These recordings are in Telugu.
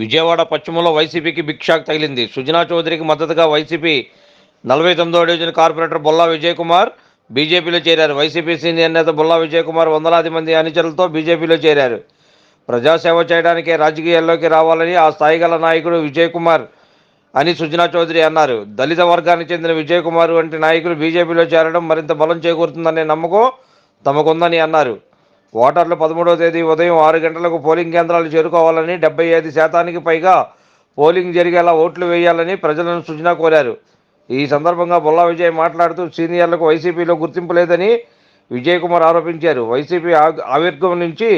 విజయవాడ పశ్చిమంలో వైసీపీకి బిగ్ షాక్ తగిలింది. సుజనా చౌదరికి మద్దతుగా వైసీపీ నలభై తొమ్మిదో డివిజన్ కార్పొరేటర్ బొల్లా విజయ్ కుమార్ బీజేపీలో చేరారు. వైసీపీ సీనియర్ నేత బొల్లా విజయ్ కుమార్ వందలాది మంది అనుచరులతో బీజేపీలో చేరారు. ప్రజాసేవ చేయడానికే రాజకీయాల్లోకి రావాలని ఆ స్థాయి గల నాయకుడు విజయ్ కుమార్ అని సుజనా చౌదరి అన్నారు. దళిత వర్గానికి చెందిన విజయ్ కుమార్ వంటి నాయకులు బీజేపీలో చేరడం మరింత బలం చేకూరుతుందనే నమ్మకం తమకుందని అన్నారు. ఓటర్లు పదమూడవ తేదీ ఉదయం ఆరు గంటలకు పోలింగ్ కేంద్రాలు చేరుకోవాలని డెబ్బై ఐదు శాతానికి పైగా పోలింగ్ జరిగేలా ఓట్లు వేయాలని ప్రజలను సూచన కోరారు. ఈ సందర్భంగా బుల్లా విజయ్ మాట్లాడుతూ సీనియర్లకు వైసీపీలో గుర్తింపు లేదని విజయ్ కుమార్ ఆరోపించారు. వైసీపీ ఆవిర్గం నుంచి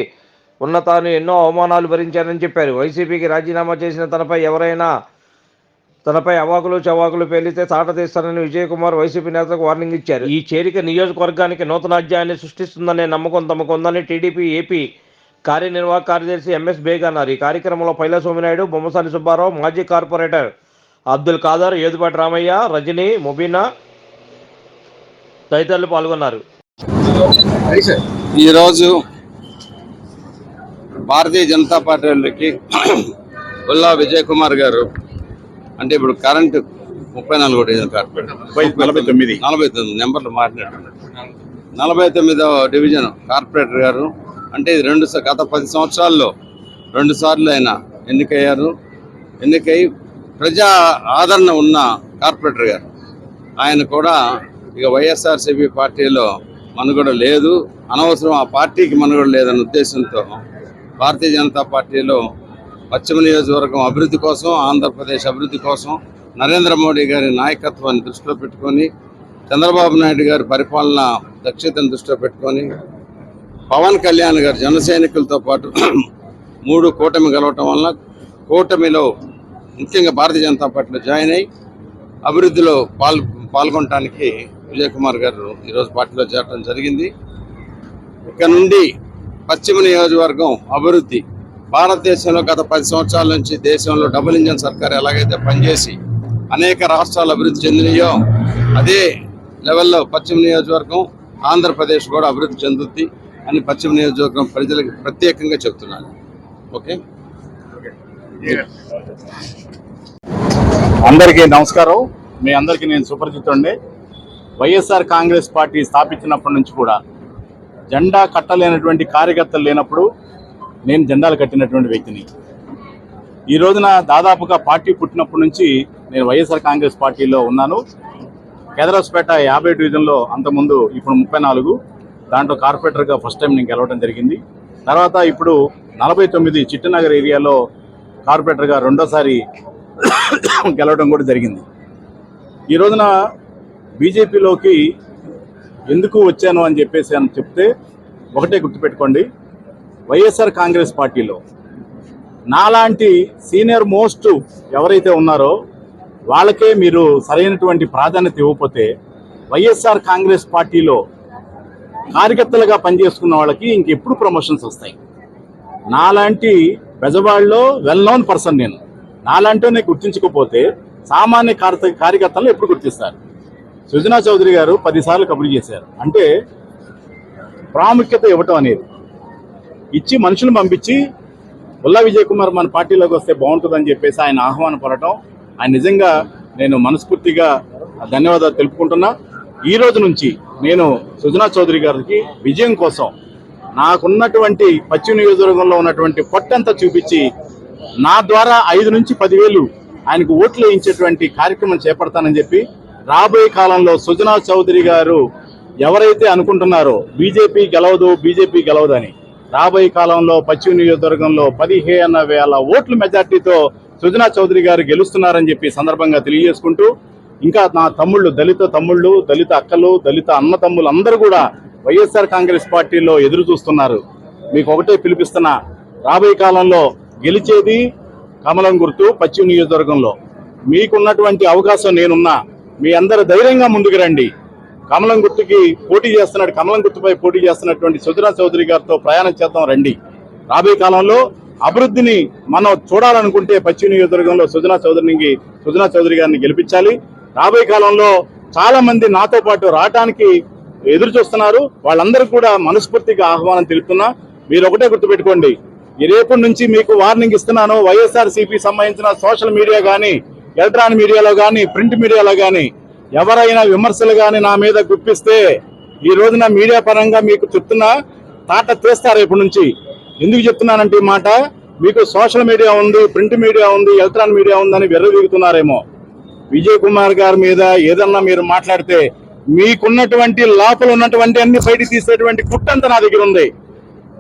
ఉన్న తాను ఎన్నో అవమానాలు భరించానని చెప్పారు. వైసీపీకి రాజీనామా చేసిన తనపై ఎవరైనా తనపై అవాకులు చవాకులు పేలితే తాట తీస్తానని విజయ్ కుమార్ వైసీపీ నేతలకు వార్నింగ్ ఇచ్చారు. ఈ చేరిక నియోజకవర్గానికి నూతన అధ్యాయాన్ని సృష్టిస్తుందనే నమ్మకం తమకు ఉందని టీడీపీ ఏపీ కార్యనిర్వాహక కార్యదర్శి ఎంఎస్ బేగ్ అన్నారు. ఈ కార్యక్రమంలో పైల సోమినాయుడు బొమ్మసాని సుబ్బారావు మాజీ కార్పొరేటర్ అబ్దుల్ ఖాదర్ ఏదుపాటి రామయ్య రజని ముబీనా తదితరులు పాల్గొన్నారు. ఈరోజు భారతీయ జనతా పార్టీ వాళ్ళకి ఉల్లా విజయ్ కుమార్ గారు అంటే ఇప్పుడు కరెంట్ ముప్పై నాలుగు డివిజన్ కార్పొరేటర్ నలభై తొమ్మిది. నలభై తొమ్మిది నెంబర్లు మారినట్టు నలభై తొమ్మిదవ డివిజన్ కార్పొరేటర్ గారు. అంటే ఇది రెండు గత పది సంవత్సరాల్లో రెండు సార్లు ఆయన ఎన్నికయ్యారు. ఎన్నికై ప్రజా ఆదరణ ఉన్న కార్పొరేటర్ గారు. ఆయన కూడా ఇక వైఎస్ఆర్సీపీ పార్టీలో మనుగడ లేదు. అనవసరం ఆ పార్టీకి మనుగడ లేదన్న ఉద్దేశంతో భారతీయ జనతా పార్టీలో పశ్చిమ నియోజకవర్గం అభివృద్ధి కోసం ఆంధ్రప్రదేశ్ అభివృద్ధి కోసం నరేంద్ర మోడీ గారి నాయకత్వాన్ని దృష్టిలో పెట్టుకొని చంద్రబాబు నాయుడు గారి పరిపాలన దక్షతను దృష్టిలో పెట్టుకొని పవన్ కళ్యాణ్ గారు జనసైనికులతో పాటు మూడు కూటమి గెలవటం వలన కూటమిలో ముఖ్యంగా భారతీయ జనతా పార్టీలో జాయిన్ అయ్యి అభివృద్ధిలో పాల్ పాల్గొనడానికి విజయ్ కుమార్ గారు ఈరోజు పార్టీలో చేరడం జరిగింది. ఇక్కడ నుండి పశ్చిమ నియోజకవర్గం అభివృద్ధి భారతదేశంలో గత పది సంవత్సరాల నుంచి దేశంలో డబుల్ ఇంజన్ సర్కార్ ఎలాగైతే పనిచేసి అనేక రాష్ట్రాలు అభివృద్ధి చెందినాయో అదే లెవెల్లో పశ్చిమ నియోజకవర్గం ఆంధ్రప్రదేశ్ కూడా అభివృద్ధి చెందుద్ది అని పశ్చిమ నియోజకవర్గం ప్రజలకు ప్రత్యేకంగా చెప్తున్నాను. ఓకే? అందరికీ నమస్కారం. మీ అందరికీ నేను సుపరిచితుండే వైఎస్ఆర్ కాంగ్రెస్ పార్టీ స్థాపించినప్పటి నుంచి కూడా జెండా కట్టలేనటువంటి కార్యకర్తలు లేనప్పుడు నేను జెండాలు కట్టినటువంటి వ్యక్తిని. ఈ రోజున దాదాపుగా పార్టీ పుట్టినప్పటి నుంచి నేను వైఎస్ఆర్ కాంగ్రెస్ పార్టీలో ఉన్నాను. కేదరాస్పేట యాభై డివిజన్లో అంతకుముందు ఇప్పుడు ముప్పై నాలుగు. దాంట్లో కార్పొరేటర్గా ఫస్ట్ టైం నేను గెలవడం జరిగింది. తర్వాత ఇప్పుడు నలభై తొమ్మిది చిట్టనగర్ ఏరియాలో కార్పొరేటర్గా రెండోసారి గెలవడం కూడా జరిగింది. ఈ రోజున బీజేపీలోకి ఎందుకు వచ్చాను అని చెప్పేసి అని చెప్తే ఒకటే గుర్తుపెట్టుకోండి. వైఎస్ఆర్ కాంగ్రెస్ పార్టీలో నాలాంటి సీనియర్ మోస్ట్ ఎవరైతే ఉన్నారో వాళ్ళకే మీరు సరైనటువంటి ప్రాధాన్యత ఇవ్వకపోతే వైఎస్ఆర్ కాంగ్రెస్ పార్టీలో కార్యకర్తలుగా పనిచేసుకున్న వాళ్ళకి ఇంకెప్పుడు ప్రమోషన్స్ వస్తాయి. నాలాంటి బెజవాడలో వెల్ నోన్ పర్సన్ నేను. నాలాంటినే గుర్తించకపోతే సామాన్య కార్త- కార్యకర్తలను ఎప్పుడు గుర్తిస్తారు? సుజనా చౌదరి గారు పదిసార్లు కబురు చేశారు. అంటే ప్రాముఖ్యత ఇవ్వటం అనేది ఇచ్చి మనుషులు పంపించి ఉల్లా విజయ్ కుమార్ మన పార్టీలోకి వస్తే బాగుంటుందని చెప్పేసి ఆయన ఆహ్వానం పడటం. ఆయన నిజంగా నేను మనస్ఫూర్తిగా ధన్యవాదాలు తెలుపుకుంటున్నా. ఈ రోజు నుంచి నేను సుజనా చౌదరి గారికి విజయం కోసం నాకున్నటువంటి పశ్చిమ నియోజకవర్గంలో ఉన్నటువంటి పొట్టంతా చూపించి నా ద్వారా ఐదు నుంచి పదివేలు ఆయనకు ఓట్లు వేయించేటువంటి కార్యక్రమం చేపడతానని చెప్పి రాబోయే కాలంలో సుజనా చౌదరి గారు ఎవరైతే అనుకుంటున్నారో బీజేపీ గెలవదు బీజేపీ గెలవదు అని రాబోయే కాలంలో పశ్చిమ నియోజకవర్గంలో పదిహేను వేల ఓట్ల మెజార్టీతో సుజనా చౌదరి గారు గెలుస్తున్నారని చెప్పి సందర్భంగా తెలియజేసుకుంటూ ఇంకా నా తమ్ముళ్ళు దళిత తమ్ముళ్ళు దళిత అక్కలు దళిత అన్న తమ్ముళ్ళు అందరూ కూడా వైఎస్ఆర్ కాంగ్రెస్ పార్టీలో ఎదురు చూస్తున్నారు. మీకు ఒకటే పిలిపిస్తున్నా రాబోయే కాలంలో గెలిచేది కమలం గుర్తు పశ్చిమ నియోజకవర్గంలో. మీకున్నటువంటి అవకాశం నేనున్నా. మీ అందరు ధైర్యంగా ముందుకు రండి. కమలం గుర్తుకి పోటీ చేస్తున్నాడు. కమలం గుర్తుపై పోటీ చేస్తున్నటువంటి సుజనా చౌదరి గారితో ప్రయాణం చేద్దాం రండి. రాబోయే కాలంలో అభివృద్ధిని మనం చూడాలనుకుంటే పశ్చిమ నియోజకవర్గంలో సుజనా చౌదరికి సుజనా చౌదరి గారిని గెలిపించాలి. రాబోయే కాలంలో చాలా మంది నాతో పాటు రావటానికి ఎదురు చూస్తున్నారు. వాళ్ళందరూ కూడా మనస్ఫూర్తిగా ఆహ్వానం తెలుపుతున్నా. మీరు ఒకటే గుర్తుపెట్టుకోండి. ఈ రేపటి నుంచి మీకు వార్నింగ్ ఇస్తున్నాను. వైఎస్ఆర్ సిపి సంబంధించిన సోషల్ మీడియా కానీ ఎలక్ట్రానిక్ మీడియాలో కానీ ప్రింట్ మీడియాలో కానీ ఎవరైనా విమర్శలు కానీ నా మీద గుప్పిస్తే ఈ రోజున మీడియా పరంగా మీకు చెప్తున్నా తాట తీస్తారు రేపటి నుంచి. ఎందుకు చెప్తున్నానంటే ఈ మాట? మీకు సోషల్ మీడియా ఉంది ప్రింట్ మీడియా ఉంది ఎలక్ట్రానిక్ మీడియా ఉందని వెర్రవీగుతున్నారేమో. విజయ్ కుమార్ గారి మీద ఏదన్నా మీరు మాట్లాడితే మీకున్నటువంటి లోపల ఉన్నటువంటి అన్ని బయటికి తీసేటువంటి కుట్టంతా నా దగ్గర ఉంది.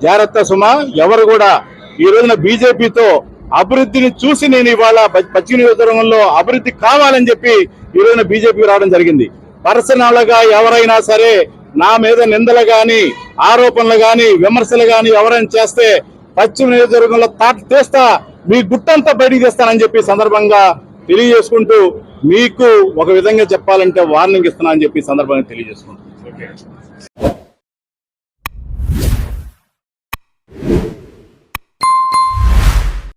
జాగ్రత్త సుమ ఎవరు కూడా ఈ రోజున బీజేపీతో అభివృద్ధిని చూసి నేను ఇవాళ పశ్చిమ నియోజకవర్గంలో అభివృద్ధి కావాలని చెప్పి ఈ రోజున బీజేపీ రావడం జరిగింది. పర్సనల్గా ఎవరైనా సరే నా మీద నిందలు గాని ఆరోపణలు గాని విమర్శలు గాని ఎవరైనా చేస్తే పశ్చిమ నియోజకవర్గంలో తాట తీస్తా మీ గుట్టంతా బయటికి తీస్తానని చెప్పి సందర్భంగా తెలియజేసుకుంటూ మీకు ఒక విధంగా చెప్పాలంటే వార్నింగ్ ఇస్తున్నా అని చెప్పి సందర్భంగా తెలియజేసుకుంటూ